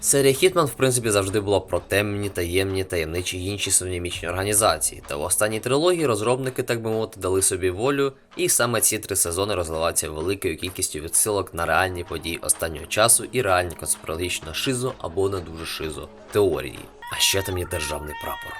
Серія Хітман, в принципі, завжди була про темні, таємні, таємничі інші синонімічні організації. Та в останній трилогії розробники, так би мовити, дали собі волю, і саме ці три сезони розвиваються великою кількістю відсилок на реальні події останнього часу і реальні конспірологічно шизо або не дуже шизо теорії. А ще там є державний прапор.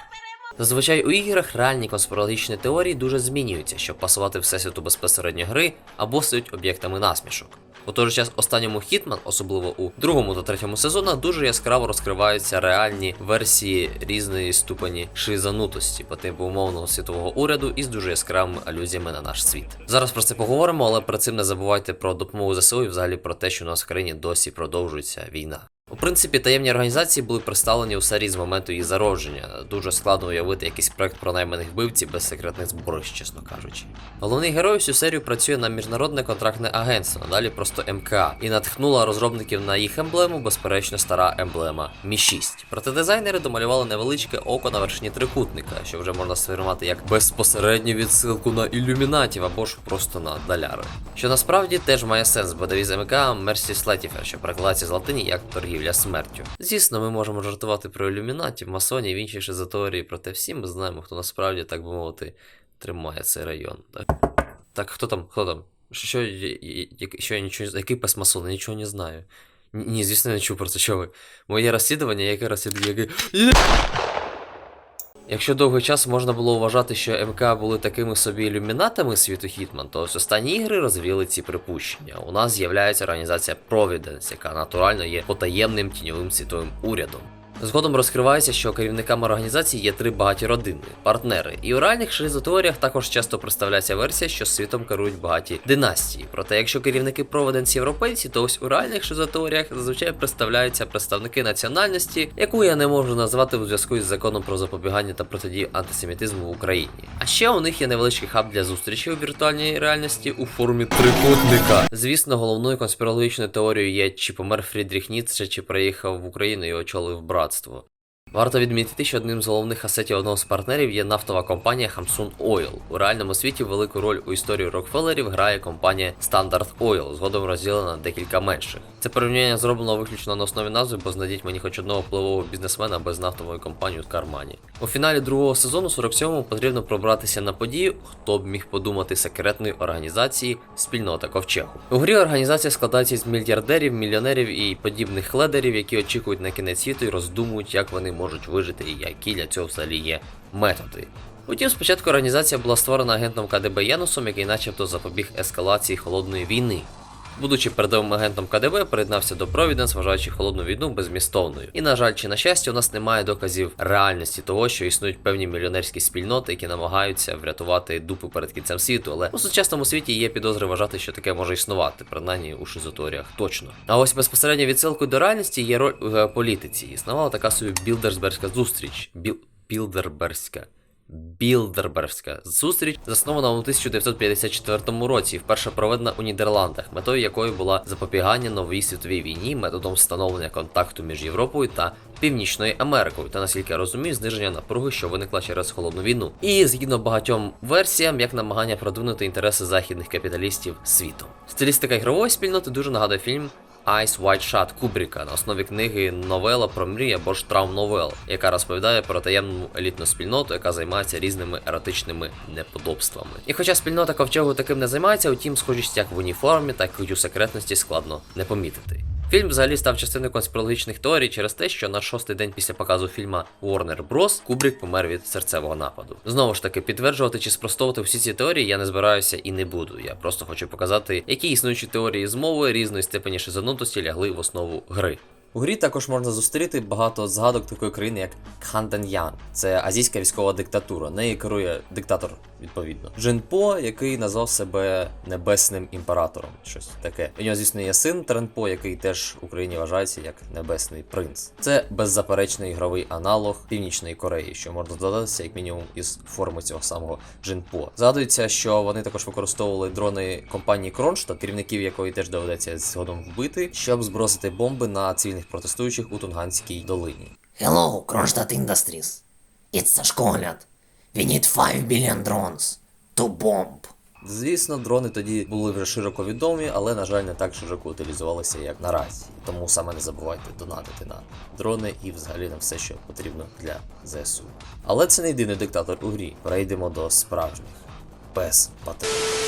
Зазвичай у іграх реальні конспірологічні теорії дуже змінюються, щоб пасувати всесвіту безпосередньо гри або стають об'єктами насмішок. У той же час останньому Хітман, особливо у другому та третьому сезонах, дуже яскраво розкриваються реальні версії різної ступені шизанутості по типу умовного світового уряду із дуже яскравими алюзіями на наш світ. Зараз про це поговоримо, але перед цим не забувайте про допомогу ЗСУ і взагалі про те, що у нас в країні досі продовжується війна. У принципі, таємні організації були представлені у серії з моменту її зародження. Дуже складно уявити якийсь проект про найманих вбивців без секретних зборищ, чесно кажучи. Головний герой всю серію працює на міжнародне контрактне агентство, надалі просто МК, і натхнула розробників на їх емблему, безперечно, стара емблема Мі 6. Проте дизайнери домалювали невеличке око на вершині трикутника, що вже можна сформувати як безпосередню відсилку на ілюмінатів або ж просто на доляри. Що насправді теж має сенс, бо девіз МК Мерсі Слетіфер, що перекладається з латині як торгівля смертю. Звісно, ми можемо жартувати про ілюмінатів, масонів, інші шизоторії, проте всі ми знаємо, хто насправді, так би мовити, тримає цей район. Так, так хто там? Хто там? Що, що, я- нічого, який пес масон? Я нічого не знаю. Ні, звісно, не чув про це, що ви. Моє розслідування, яке розслідування, яке. Якщо довгий час можна було вважати, що МК були такими собі ілюмінатами світу Хітман, то ось останні ігри розвіли ці припущення. У нас з'являється організація Providence, яка натурально є потаємним тіньовим світовим урядом. Згодом розкривається, що керівниками організації є три багаті родини, партнери. І у реальних шизотеоріях також часто представляється версія, що світом керують багаті династії. Проте, якщо керівники Providence європейці, то ось у реальних шизотеоріях зазвичай представляються представники національності, яку я не можу назвати у зв'язку із законом про запобігання та протидію антисемітизму в Україні. А ще у них є невеличкий хаб для зустрічі у віртуальній реальності у формі трикутника. Звісно, головною конспірологічною теорією є, чи помер Фрідріх Ніцше, чи приїхав в Україну і очолив братство. Варто відмітити, що одним з головних асетів одного з партнерів є нафтова компанія Hamsun Oil. У реальному світі велику роль у історії Рокфеллерів грає компанія Standard Oil, згодом розділена на декілька менших. Це порівняння зроблено виключно на основі назви, бо знайдіть мені хоч одного впливового бізнесмена без нафтової компанії в кармані. У фіналі другого сезону 47-му потрібно пробратися на подію, хто б міг подумати секретної організації спільнота ковчегу. У грі організація складається з мільярдерів, мільйонерів і подібних ледерів, які очікують на кінець світу і роздумують, як вони можуть вижити і які для цього взагалі є методи. Утім, спочатку організація була створена агентом КДБ Янусом, який начебто запобіг ескалації холодної війни. Будучи передовим агентом КДБ, приєднався до Providence, вважаючи холодну війну безмістовною. І на жаль, чи на щастя, у нас немає доказів реальності того, що існують певні мільйонерські спільноти, які намагаються врятувати дупи перед кінцем світу. Але у сучасному світі є підозри вважати, що таке може існувати, принаймні у шизоторіях точно. А ось безпосередньо відсилкою до реальності є роль у геополітиці. Існувала така собі білдерсберська зустріч. Біл... Білдерберська. Білдерберська зустріч заснована у 1954 році, вперше проведена у Нідерландах, метою якої була запобігання новій світовій війні методом встановлення контакту між Європою та Північною Америкою, та наскільки я розумію, зниження напруги, що виникла через холодну війну. І згідно багатьом версіям, як намагання продвинути інтереси західних капіталістів світом. Стилістика ігрової спільноти дуже нагадує фільм Ice Wide Shut Кубріка на основі книги Новела про мрію або ж травм новел, яка розповідає про таємну елітну спільноту, яка займається різними еротичними неподобствами. І хоча спільнота ковчегу таким не займається, утім, схожість як в уніформі, так і у секретності складно не помітити. Фільм взагалі став частиною конспірологічних теорій через те, що на шостий день після показу фільма Warner Bros. Кубрік помер від серцевого нападу. Знову ж таки, підтверджувати чи спростовувати всі ці теорії я не збираюся і не буду. Я просто хочу показати, які існуючі теорії змови різної степені шизанутості лягли в основу гри. У грі також можна зустріти багато згадок такої країни, як Кханден'ян. Це азійська військова диктатура. Нею керує диктатор, відповідно. Джинпо, який назвав себе небесним імператором. Щось таке. У нього, звісно, є син Тренпо, який теж в Україні вважається як небесний принц. Це беззаперечний ігровий аналог Північної Кореї, що можна додатися як мінімум із форми цього самого Джинпо. Згадується, що вони також використовували дрони компанії Кронштадт, керівників якої теж доведеться згодом вбити, щоб збросити бомби на цивільних протестуючих у Тунганській долині. Hello, Kronstadt Industries. It's Sashkolat. We need 5 billion drones to bomb Звісно, дрони тоді були вже широко відомі, але, на жаль, не так широко утилізувалися, як наразі. Тому саме не забувайте донатити на дрони і взагалі на все, що потрібно для ЗСУ. Але це не єдиний диктатор у грі. Перейдемо до справжніх. Пес Патрон.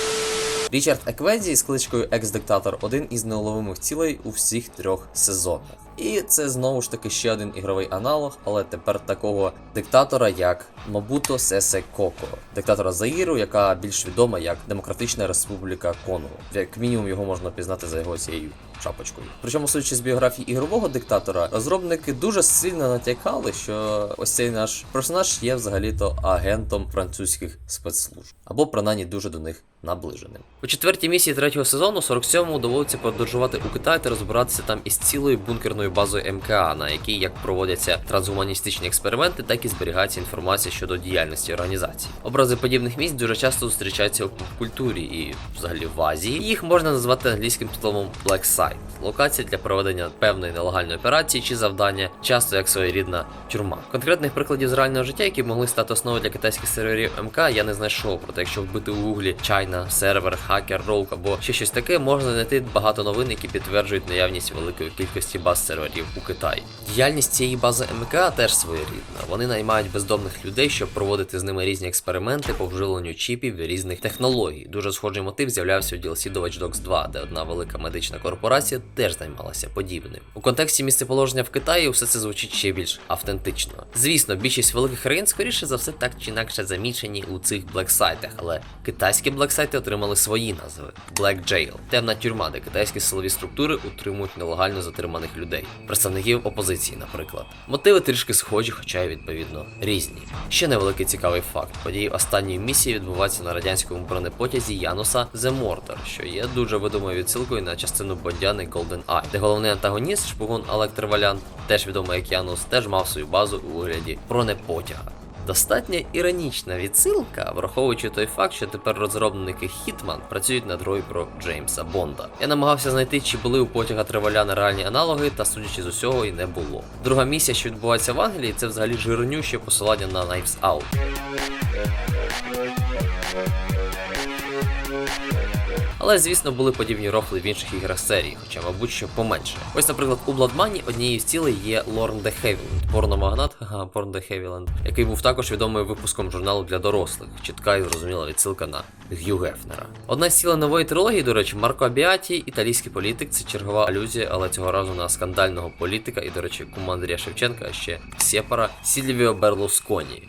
Річард Еквезі з кличкою Екс-диктатор один із неуловимих цілей у всіх трьох сезонах. І це знову ж таки ще один ігровий аналог, але тепер такого диктатора, як Мобуто Сесе Коко, диктатора Заїру, яка більш відома як Демократична Республіка Конго. Як мінімум його можна пізнати за його цією шапочкою. Причому, судячи з біографії ігрового диктатора, розробники дуже сильно натякали, що ось цей наш персонаж є взагалі-то агентом французьких спецслужб, або принаймні дуже до них наближеним. У четвертій місії третього сезону 47-му доводиться подорожувати у Китай та розбиратися там із цілою бункерною базою МКА, на якій як проводяться трансгуманістичні експерименти, так і зберігається інформація щодо діяльності організації. Образи подібних місць дуже часто зустрічаються у культурі і взагалі в Азії. Їх можна назвати англійським словом Black Site – локація для проведення певної нелегальної операції чи завдання, часто як своєрідна тюрма. Конкретних прикладів з реального життя, які могли стати основою для китайських серверів МК, я не знайшов. Проте, якщо вбити у гуглі China, сервер, хакер, роук або ще щось таке, можна знайти багато новин, які підтверджують наявність великої кількості баз серверів у Китаї. Діяльність цієї бази МК теж своєрідна. Вони наймають бездомних людей, щоб проводити з ними різні експерименти по вживленню чіпів і різних технологій. Дуже схожий мотив з'являвся у DLC до Watch Dogs 2, де одна велика медична корпорація теж займалася подібним. У контексті місцеположення в Китаї все це звучить ще більш автентично. Звісно, більшість великих країн скоріше за все так чи інакше замічені у цих блексайтах, але китайські блексайти отримали свої назви: Black Jail – темна тюрма, де китайські силові структури утримують нелегально затриманих людей, представників опозиції, наприклад. Мотиви трішки схожі, хоча й відповідно різні. Ще невеликий цікавий факт: події останньої місії відбуваються на радянському бронепотязі Януса The Mortar, що є дуже видомою відсилкою на частину Бондяни Golden Eye, де головний антагоніст, шпигун Електровалян, теж відомий як Янус, теж мав свою базу у вигляді бронепотяга. Достатньо іронічна відсилка, враховуючи той факт, що тепер розробники Hitman працюють над грою про Джеймса Бонда. Я намагався знайти, чи були у потяга Треволяна реальні аналоги, та судячи з усього, і не було. Друга місія, що відбувається в Англії, це взагалі жирнюще посилання на Knives Out. Але, звісно, були подібні рофли в інших іграх серії, хоча, мабуть, що поменше. Ось, наприклад, у Blood однією з цілей є Лорн де Хевіленд, порномагнат, Порн де Хевіленд, який був також відомий випуском журналу для дорослих. Чітка і зрозуміла відсилка на Г'ю Гефнера. Одна з цілей нової трилогії, до речі, Марко Абіаті, італійський політик, це чергова алюзія, але цього разу на скандального політика і, до речі, кума Андрія Шевченка, а ще Сєпара Сільвіо Берлусконі.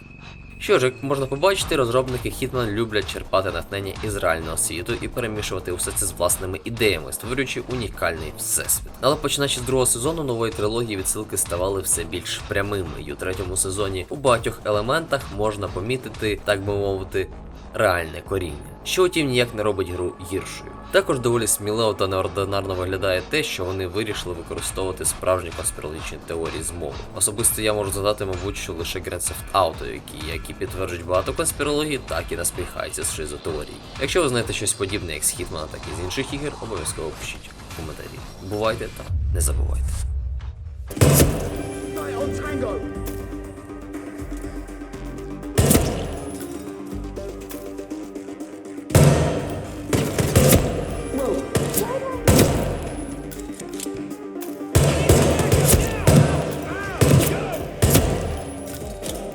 Що ж, як можна побачити, розробники Hitman люблять черпати натхнення із реального світу і перемішувати усе це з власними ідеями, створюючи унікальний всесвіт. Але починаючи з другого сезону нової трилогії відсилки ставали все більш прямими, і у третьому сезоні у багатьох елементах можна помітити, так би мовити, реальне коріння, що втім ніяк не робить гру гіршою. Також доволі сміливо та неординарно виглядає те, що вони вирішили використовувати справжні конспірологічні теорії змови. Особисто я можу задати, мабуть, що лише Grand Theft Auto, які, які підтверджують багато конспірології, так і наспіхаються з шизотеорій. Якщо ви знаєте щось подібне, як з Хітмана, так і з інших ігор, обов'язково пишіть в коментарі. Бувайте та не забувайте.